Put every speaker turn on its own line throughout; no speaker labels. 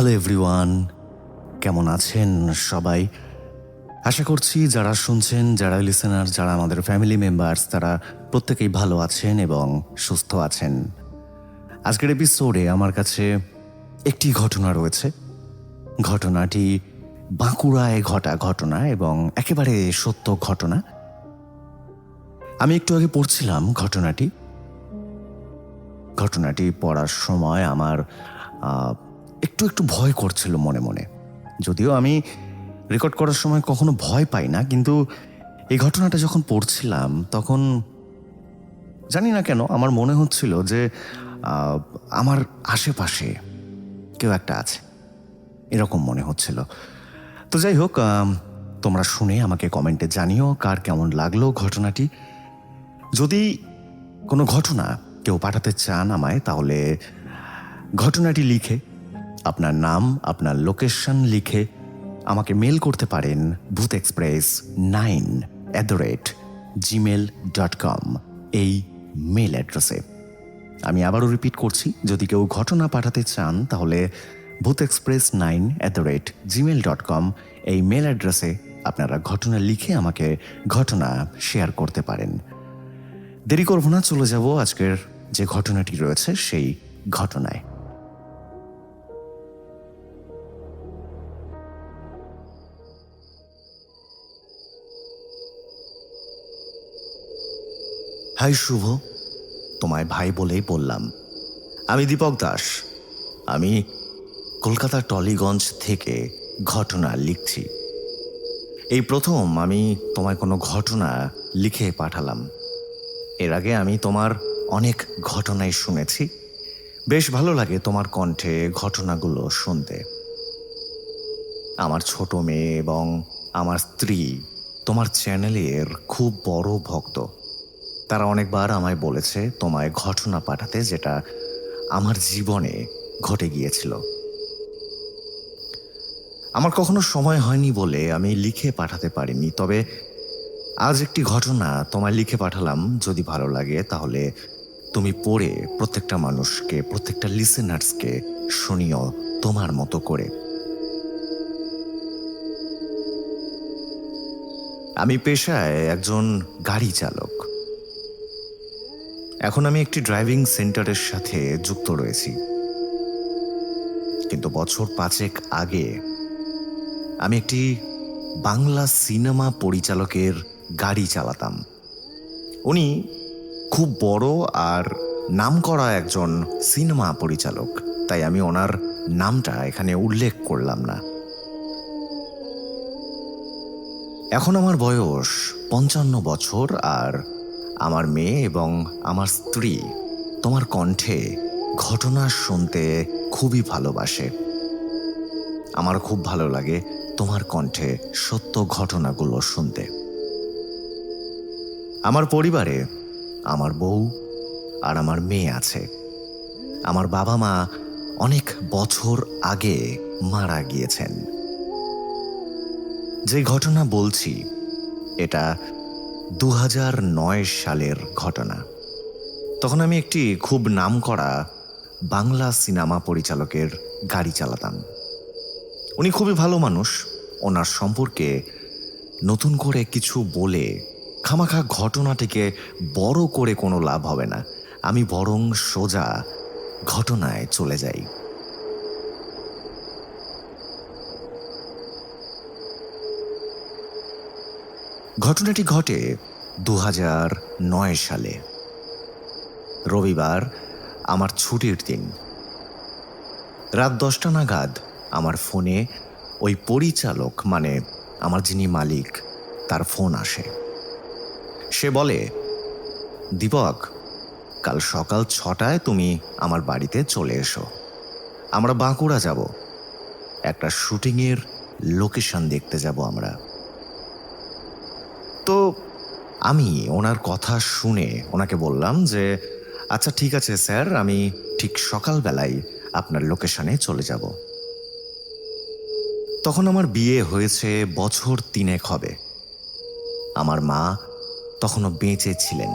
Hello everyone, কেমন আছেন সবাই? আশা করছি যারা শুনছেন যারা লিসেনার, যারা আমাদের ফ্যামিলি মেম্বার্স, তারা প্রত্যেকেই ভালো আছেন এবং সুস্থ আছেন। আজকের এপিসোডে আমার কাছে একটি ঘটনা রয়েছে। ঘটনাটি বাঁকুড়ায় ঘটা ঘটনা এবং একেবারে সত্য ঘটনা। আমি একটু আগে পড়ছিলাম ঘটনাটি। ঘটনাটি পড়ার সময় আমার একটু একটু ভয় করছিল মনে মনে। যদিও আমি রেকর্ড করার সময় কখনো ভয় পাই না, কিন্তু এই ঘটনাটা যখন পড়ছিলাম, তখন জানি না কেন আমার মনে হচ্ছিল যে আমার আশেপাশে কেউ একটা আছে। এরকম মনে হচ্ছিল। তো যাই হোক তোমরা শুনে আমাকে কমেন্টে জানিও কার কেমন লাগল ঘটনাটি। যদি কোনো ঘটনা কেউ পাঠাতে চান আমায়, তাহলে ঘটনাটি লিখে আপনার নাম, আপনার লোকেশন লিখে আমাকে মেল করতে পারেন Bhoot express nine at the rate Gmail dot com এই মেল অ্যাড্রেসে। আমি আবারও রিপিট করছি, যদি কেউ ঘটনা পাঠাতে চান, তাহলে Bhoot express nine at the rate Gmail dot com এই মেল অ্যাড্রেসে আপনারা ঘটনা লিখে আমাকে ঘটনা শেয়ার করতে পারেন। দেরি করব না, চলে যাব আজকের যে ঘটনাটি রয়েছে সেই ঘটনায়। হাই শুভ। তোমায় ভাই বলেই বললাম। আমি দীপক দাস। আমি কলকাতার টলিগঞ্জ থেকে ঘটনা লিখছি। এই প্রথম আমি তোমায় কোনো ঘটনা লিখে পাঠালাম। এর আগে আমি তোমার অনেক ঘটনাই শুনেছি। বেশ ভালো লাগে তোমার কণ্ঠে ঘটনাগুলো শুনতে। আমার ছোট মেয়ে এবং আমার স্ত্রী তোমার চ্যানেলের খুব বড় ভক্ত। তারা অনেকবার আমায় বলেছে তোমায় ঘটনা পাঠাতে যেটা আমার জীবনে ঘটে গিয়েছিল। আমার কখনো সময় হয়নি বলে আমি লিখে পাঠাতে পারিনি, তবে আজ একটি ঘটনা তোমায় লিখে পাঠালাম, যদি ভালো লাগে তাহলে তুমি পড়ে প্রত্যেকটা মানুষকে, প্রত্যেকটা লিসেনার্সকে শুনিও তোমার মতো করে। আমি পেশায় একজন গাড়ি চালক। এখন আমি একটি ড্রাইভিং সেন্টারের সাথে যুক্ত রয়েছি। কিন্তু বছর পাঁচেক আগে আমি একটি বাংলা সিনেমা পরিচালকের গাড়ি চালাতাম। উনি খুব বড় আর নামকরা একজন সিনেমা পরিচালক, তাই আমি ওনার নামটা এখানে উল্লেখ করলাম না। এখন আমার বয়স পঞ্চান্ন বছর আর আমার মেয়ে এবং আমার স্ত্রী তোমার কণ্ঠে ঘটনা শুনতে খুবই ভালোবাসে। আমার খুব ভালো লাগে তোমার কণ্ঠে সত্য ঘটনাগুলো শুনতে। আমার পরিবারে আমার বউ আর আমার মেয়ে আছে। আমার বাবা মা অনেক বছর আগে মারা গিয়েছেন। যে ঘটনা বলছি, এটা দু সালের ঘটনা। তখন আমি একটি খুব নামকরা বাংলা সিনেমা পরিচালকের গাড়ি চালাতাম। উনি খুবই ভালো মানুষ। ওনার সম্পর্কে নতুন করে কিছু বলে খামাখা ঘটনাটিকে বড় করে কোনো লাভ হবে না। আমি বরং সোজা ঘটনায় চলে যাই। ঘটনাটি ঘটে দু নয় সালে। রবিবার, আমার ছুটির দিন। রাত দশটা নাগাদ আমার ফোনে ওই পরিচালক মানে আমার যিনি মালিক, তার ফোন আসে। সে বলে, দীপক, কাল সকাল ছটায় তুমি আমার বাড়িতে চলে এসো। আমরা বাঁকুড়া যাব। একটা শুটিংয়ের লোকেশন দেখতে যাব আমরা। তো আমি ওনার কথা শুনে ওনাকে বললাম যে আচ্ছা ঠিক আছে স্যার, আমি ঠিক সকালবেলায় আপনার লোকেশনে চলে যাব। তখন আমার বিয়ে হয়েছে বছর তিনেক হবে। আমার মা তখনও বেঁচে ছিলেন।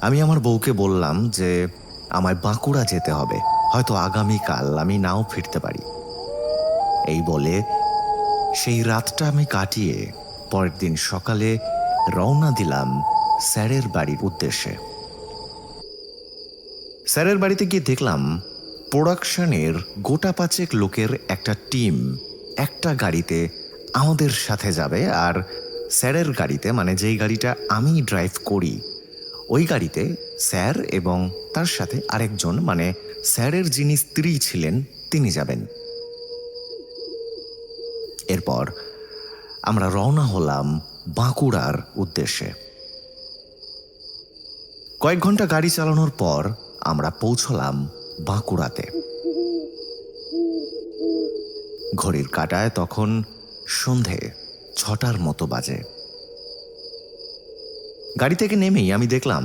আমি আমার বউকে বললাম যে, আমায় বাঁকুড়া যেতে হবে। হয়তো আগামীকাল আমি নাও ফিরতে পারি। এই বলে সেই রাতটা আমি কাটিয়ে পরের দিন সকালে রওনা দিলাম স্যারের বাড়ির উদ্দেশ্যে। স্যারের বাড়িতে গিয়ে দেখলাম প্রোডাকশনের গোটা পাঁচেক লোকের একটা টিম একটা গাড়িতে আমাদের সাথে যাবে আর স্যারের গাড়িতে মানে যেই গাড়িটা আমি ড্রাইভ করি, ওই গাড়িতে স্যার এবং তার সাথে আরেকজন মানে স্যারের যিনি স্ত্রী ছিলেন, তিনি যাবেন। এরপর আমরা রওনা হলাম বাঁকুড়ার উদ্দেশ্যে। কয়েক ঘণ্টা গাড়ি চালানোর পর আমরা পৌঁছলাম বাঁকুড়াতে। ঘড়ির কাটায় তখন সন্ধে ছটার মতো বাজে। গাড়ি থেকে নেমেই আমি দেখলাম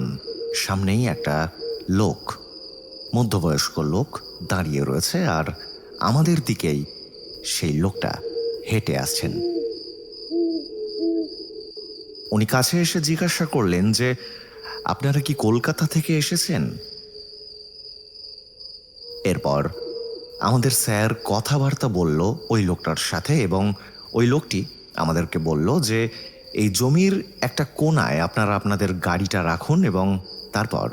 সামনেই একটা লোক, মধ্যবয়স্ক লোক দাঁড়িয়ে রয়েছে আর আমাদের দিকেই সেই লোকটা। হেঁটে আসছেন। উনি কাছে এসে জিজ্ঞাসা করলেন যে, আপনারা কি কলকাতা থেকে এসেছেন? এরপর আমাদের স্যার কথাবার্তা বলল ওই লোকটার সাথে এবং ওই লোকটি আমাদেরকে বলল যে, এই জমির একটা কোনায় আপনারা আপনাদের গাড়িটা রাখুন এবং তারপর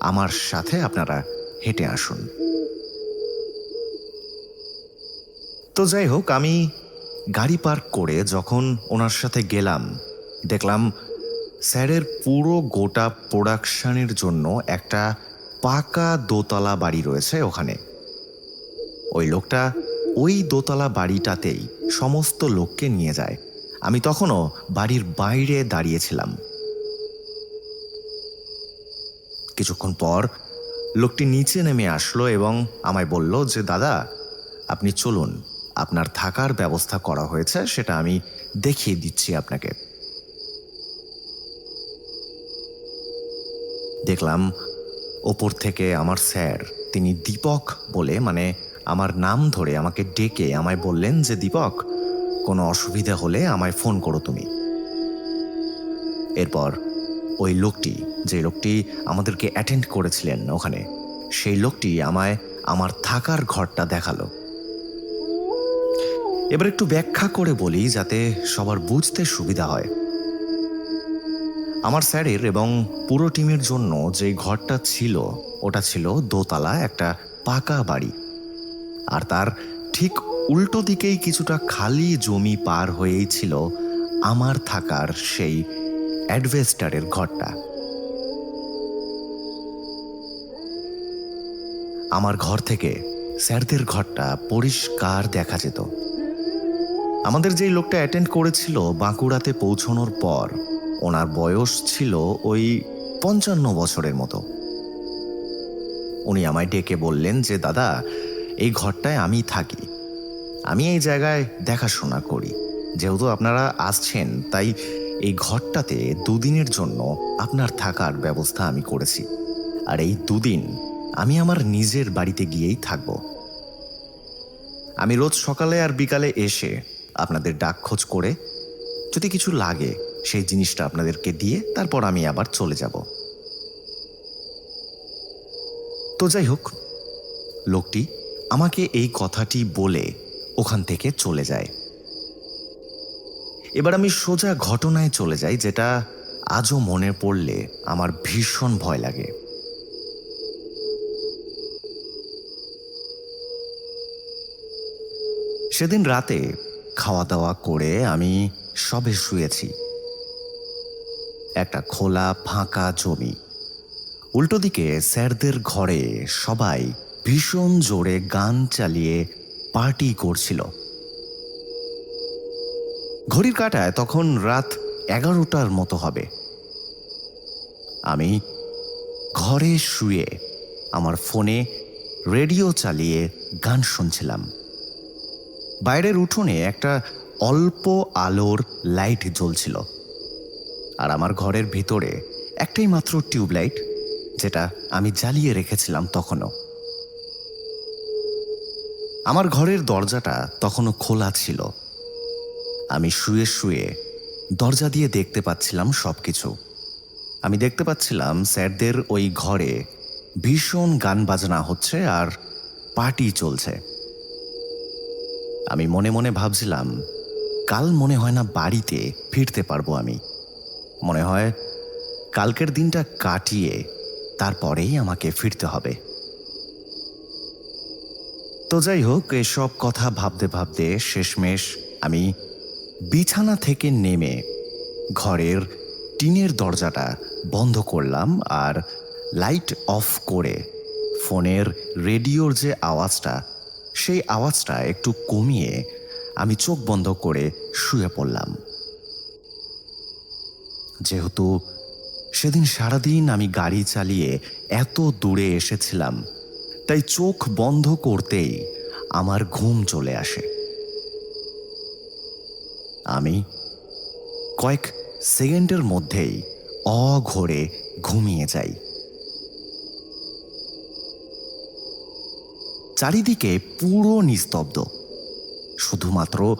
আমার সাথে আপনারা হেঁটে আসুন। তো যাই হোক, আমি গাড়ি পার্ক করে যখন ওনার সাথে গেলাম, দেখলাম স্যারের পুরো গোটা প্রোডাকশনের জন্য একটা পাকা দোতলা বাড়ি রয়েছে ওখানে। ওই লোকটা ওই দোতলা বাড়িটাতেই সমস্ত লোককে নিয়ে যায়। আমি তখনও বাড়ির বাইরে দাঁড়িয়েছিলাম। কিছুক্ষণ পর লোকটি নিচে নেমে আসলো এবং আমায় বলল যে, দাদা, আপনি চলুন। আপনার থাকার ব্যবস্থা করা হয়েছে, সেটা আমি দেখিয়ে দিচ্ছি আপনাকে। দেখলাম ওপর থেকে আমার স্যার, তিনি দীপক বলে মানে আমার নাম ধরে আমাকে ডেকে আমায় বললেন যে, দীপক, কোনো অসুবিধা হলে আমায় ফোন করো তুমি। এরপর ওই লোকটি, যে লোকটি আমাদেরকে অ্যাটেন্ড করেছিলেন ওখানে, সেই লোকটি আমায় আমার থাকার ঘরটা দেখাল। এবার একটু ব্যাখ্যা করে বলি যাতে সবার বুঝতে সুবিধা হয়। আমার স্যারের এবং পুরো টিমের জন্য যে ঘরটা ছিল, ওটা ছিল দোতলা, একটা পাকা বাড়ি। আর তার ঠিক উল্টো দিকেই কিছুটা খালি জমি পার হয়েই ছিল আমার থাকার সেই অ্যাডভেস্টারের ঘরটা। আমার ঘর থেকে স্যারদের ঘরটা পরিষ্কার দেখা যেত। আমাদের যেই লোকটা অ্যাটেন্ড করেছিল বাঁকুড়াতে পৌঁছানোর পর, ওনার বয়স ছিল ওই পঞ্চান্ন বছরের মতো। উনি আমায় ডেকে বললেন যে, দাদা, এই ঘরটায় আমি থাকি। আমি এই জায়গায় দেখাশোনা করি। যেহেতু আপনারা আসছেন, তাই এই ঘরটাতে দুদিনের জন্য আপনার থাকার ব্যবস্থা আমি করেছি। আর এই দুদিন আমি আমার নিজের বাড়িতে গিয়েই থাকব। আমি রোজ সকালে আর বিকালে এসে আপনাদের ডাক খোঁজ করে যদি কিছু লাগে সেই জিনিসটা আপনাদেরকে দিয়ে তারপর আমি আবার চলে যাব। তো যাই হোক, লোকটি আমাকে এই কথাটি বলে ওখান থেকে চলে যায়। এবার আমি সোজা ঘটনায় চলে যাই যেটা আজও মনে পড়লে আমার ভীষণ ভয় লাগে। সেদিন রাতে খাওয়া দাওয়া করে আমি সবে শুয়েছি। একটা খোলা, ফাঁকা জমি। উল্টো দিকে স্যারদের ঘরে সবাই ভীষণ জোরে গান চালিয়ে পার্টি করছিল। ঘড়ির কাটায় তখন রাত এগারোটার মতো হবে। আমি ঘরে শুয়ে আমার ফোনে রেডিও চালিয়ে গান শুনছিলাম। বাইরের উঠোনে একটা অল্প আলোর লাইট জ্বলছিল। আর আমার ঘরের ভিতরে একটাই মাত্র টিউবলাইট, যেটা আমি জ্বালিয়ে রেখেছিলাম তখনও। আমার ঘরের দরজাটা তখনও খোলা ছিল। আমি শুয়ে শুয়ে দরজা দিয়ে দেখতে পাচ্ছিলাম সব কিছু আমি দেখতে পাচ্ছিলাম স্যারদের ওই ঘরে ভীষণ গান বাজনা হচ্ছে আর পার্টি চলছে। আমি মনে মনে ভাবছিলাম, কাল মনে হয় না বাড়িতে ফিরতে পারব আমি। মনে হয় কালকের দিনটা কাটিয়ে তারপরেই আমাকে ফিরতে হবে। তো যাই হোক, এসব কথা ভাবতে ভাবতে শেষমেশ আমি বিছানা থেকে নেমে ঘরের টিনের দরজাটা বন্ধ করলাম আর লাইট অফ করে ফোনের রেডিওর যে আওয়াজটা সেই আওয়াজটা একটু কমিয়ে আমি চোখ বন্ধ করে শুয়ে পড়লাম। যেহেতু সেদিন সারাদিন আমি গাড়ি চালিয়ে এত দূরে এসেছিলাম, তাই চোখ বন্ধ করতেই আমার ঘুম চলে আসে। আমি কয়েক সেকেন্ডের মধ্যেই অঘরে ঘুমিয়ে যাই। চারিদিকে পুরো নিস্তব্ধ। শুধুমাত্র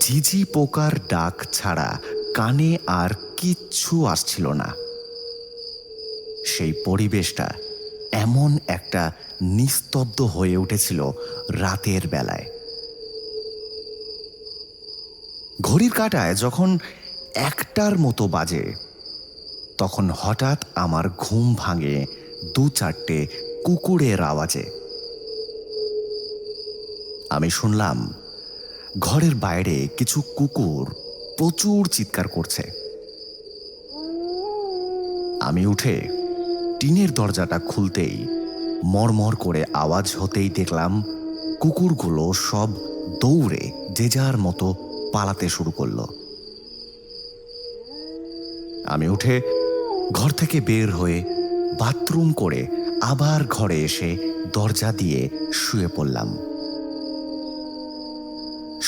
ঝিঝি পোকার ডাক ছাড়া কানে আর কিচ্ছু আসছিল না। সেই পরিবেশটা এমন একটা নিস্তব্ধ হয়ে উঠেছিল রাতের বেলায়। ঘড়ির কাঁটায় যখন একটার মতো বাজে, তখন হঠাৎ আমার ঘুম ভাঙে দু চারটে কুকুরের আওয়াজে। আমি শুনলাম, ঘরের বাইরে কিছু কুকুর প্রচুর চিৎকার করছে। আমি উঠে টিনের দরজাটা খুলতেই মরমর করে আওয়াজ হতেই দেখলাম, কুকুরগুলো সব দৌড়ে যে যার মতো পালাতে শুরু করল। আমি উঠে ঘর থেকে বের হয়ে বাথরুম করে আবার ঘরে এসে দরজা দিয়ে শুয়ে পড়লাম।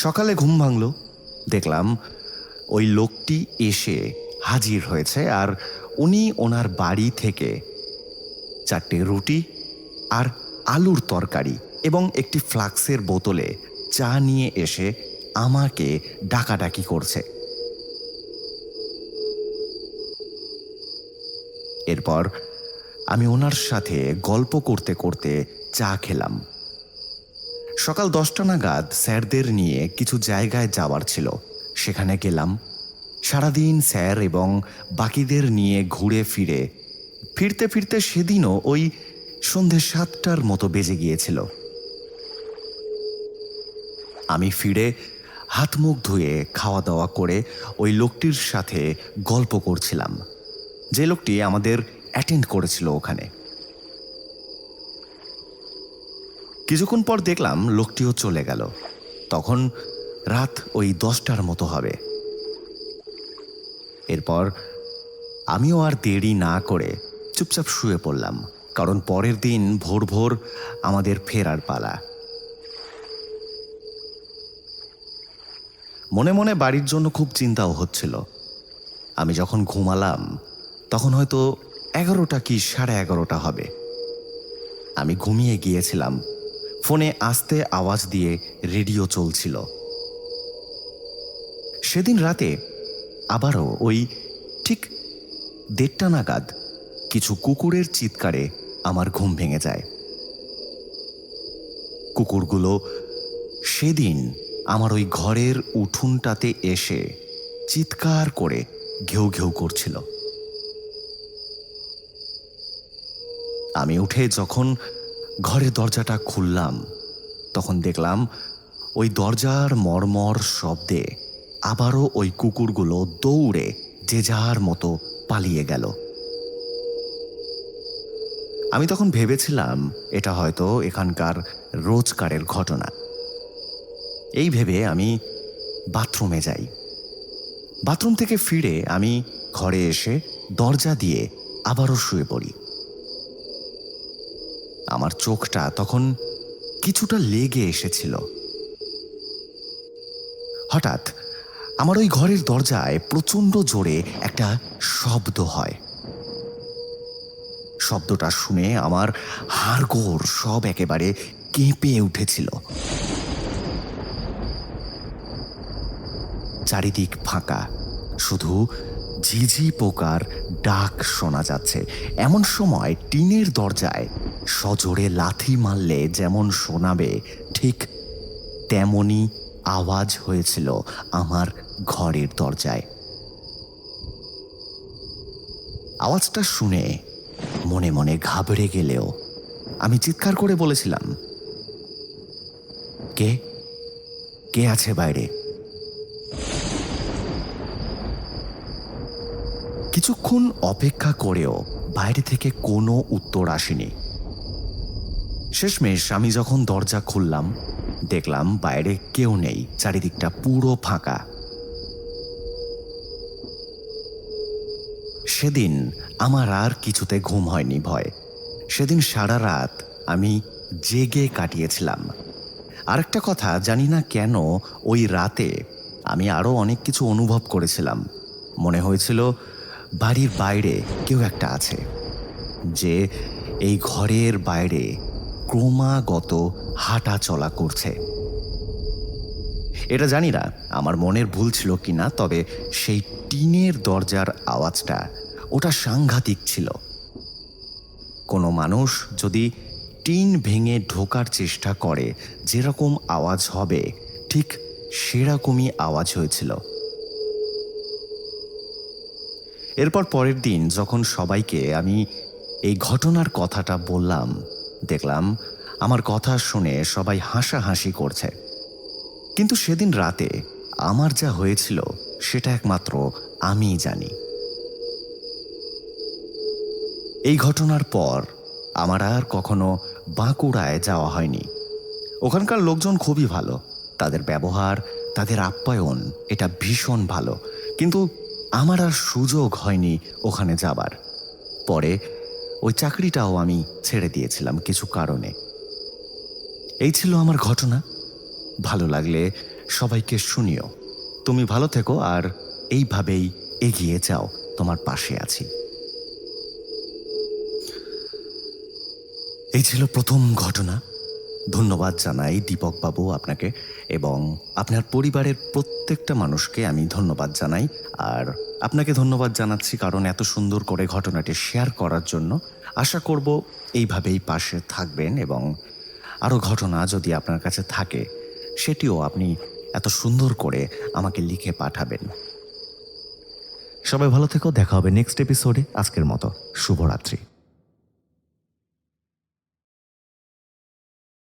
সকালে ঘুম ভাঙল। দেখলাম ওই লোকটি এসে হাজির হয়েছে আর উনি ওনার বাড়ি থেকে চারটে রুটি আর আলুর তরকারি এবং একটি ফ্লাক্সের বোতলে চা নিয়ে এসে আমাকে ডাকাডাকি করছে। এরপর আমি ওনার সাথে গল্প করতে করতে চা খেলাম। সকাল দশটা নাগাদ স্যারদের নিয়ে কিছু জায়গায় যাওয়ার ছিল। সেখানে গেলাম। সারাদিন স্যার এবং বাকিদের নিয়ে ঘুরে ফিরে। ফিরতে ফিরতে সেদিনও ওই সন্ধে সাতটার মতো বেজে গিয়েছিল। আমি ফিরে হাত মুখ ধুয়ে খাওয়া দাওয়া করে ওই লোকটির সাথে গল্প করছিলাম। যে লোকটি আমাদের অ্যাটেন্ড করেছিল ওখানে। কিছুক্ষণ পর দেখলাম লোকটিও চলে গেল। তখন রাত ওই দশটার মতো হবে। এরপর আমিও আর দেরি না করে চুপচাপ শুয়ে পড়লাম, কারণ পরের দিন ভোর ভোর আমাদের ফেরার পালা। মনে মনে বাড়ির জন্য খুব চিন্তাও হচ্ছিল। আমি যখন ঘুমালাম, তখন হয়তো এগারোটা কি সাড়ে এগারোটা হবে। আমি ঘুমিয়ে গিয়েছিলাম। ফোনে আস্তে আওয়াজ দিয়ে রেডিও চলছিল। সেদিন রাতে আবারও ওই ঠিক দেড়টা নাগাদ কিছু কুকুরের চিৎকারে আমার ঘুম ভেঙে যায়। কুকুরগুলো সেদিন আমার ওই ঘরের উঠুনটাতে এসে চিৎকার করে ঘেউ ঘেউ করছিল। আমি উঠে যখন ঘরের দরজাটা খুললাম। তখন দেখলাম ওই দরজার মর্মর শব্দে আবারও ওই কুকুরগুলো দৌড়ে যে যার মতো পালিয়ে গেল। আমি তখন ভেবেছিলাম এটা হয়তো এখানকার রোজকারের ঘটনা। এই ভেবে আমি বাথরুমে যাই। বাথরুম থেকে ফিরে আমি ঘরে এসে দরজা দিয়ে আবারও শুয়ে পড়ি। আমার চোখটা তখন কিছুটা লেগে এসেছিল। হঠাৎ আমার ওই ঘরের দরজায় প্রচণ্ড জোরে একটা শব্দ হয়। শব্দটা শুনে আমার হাড়গোড় সব একেবারে কেঁপে উঠেছিল। চারিদিক ফাঁকা, শুধু ঝিঝি পোকার ডাক শোনা যাচ্ছে। এমন সময় টিনের দরজায় সজোরে লাথি মারলে যেমন শোনাবে, ঠিক তেমনই আওয়াজ হয়েছিল আমার ঘরের দরজায়। আওয়াজটা শুনে মনে মনে ঘাবড়ে গেলেও আমি চিৎকার করে বলেছিলাম, কে? কে আছে বাইরে? কিছুক্ষণ অপেক্ষা করেও বাইরে থেকে কোনো উত্তর আসেনি। শেষমেশ আমি যখন দরজা খুললাম, দেখলাম বাইরে কেউ নেই, চারিদিকটা পুরো ফাঁকা। সেদিন আমার আর কিছুতে ঘুম হয়নি ভয়। সেদিন সারা রাত আমি জেগে কাটিয়েছিলাম। আরেকটা কথা, জানি না কেন ওই রাতে আমি আরও অনেক কিছু অনুভব করেছিলাম। মনে হয়েছিল বাড়ির বাইরে কেউ একটা আছে, যে এই ঘরের বাইরে ক্রমাগত হাঁটা চলা করছে। এটা জানি না, আমার মনের ভুল ছিল কিনা তবে সেই টিনের দরজার আওয়াজটা, ওটা সাংঘাতিক ছিল। কোনো মানুষ যদি টিন ভেঙে ঢোকার চেষ্টা করে, যেরকম আওয়াজ হবে, ঠিক সেরকমই আওয়াজ হয়েছিল। এরপর পরের দিন যখন সবাইকে আমি এই ঘটনার কথাটা বললাম দেখলাম, আমার কথা শুনে সবাই হাসাহাসি করছে। কিন্তু সেদিন রাতে আমার যা হয়েছিল, সেটা একমাত্র আমিই জানি। এই ঘটনার পর আমার আর কখনো বাঁকুড়ায় যাওয়া হয়নি। ওখানকার লোকজন খুবই ভালো। তাদের ব্যবহার, তাদের আপ্যায়ন, এটা ভীষণ ভালো। কিন্তু আমার আর সুযোগ হয়নি ওখানে যাবার। পরে ওই চাকরিটাও আমি ছেড়ে দিয়েছিলাম কিছু কারণে। এই ছিল আমার ঘটনা। ভালো লাগলে সবাইকে শুনিও। তুমি ভালো থেকো আর এইভাবেই এগিয়ে যাও, তোমার পাশে আছি। এই ছিল প্রথম ঘটনা। ধন্যবাদ জানাই দীপক বাবু আপনাকে এবং আপনার পরিবারের প্রত্যেকটা মানুষকে আমি ধন্যবাদ জানাই। আর আপনাকে ধন্যবাদ জানাচ্ছি কারণ এত সুন্দর করে ঘটনাটি শেয়ার করার জন্য। আশা করব এইভাবেই পাশে থাকবেন এবং আরও ঘটনা যদি আপনার কাছে থাকে, সেটিও আপনি এত সুন্দর করে আমাকে লিখে পাঠাবেন। সবাই ভালো থেকো, দেখা হবে নেক্সট এপিসোডে আজকের মতো শুভরাত্রি।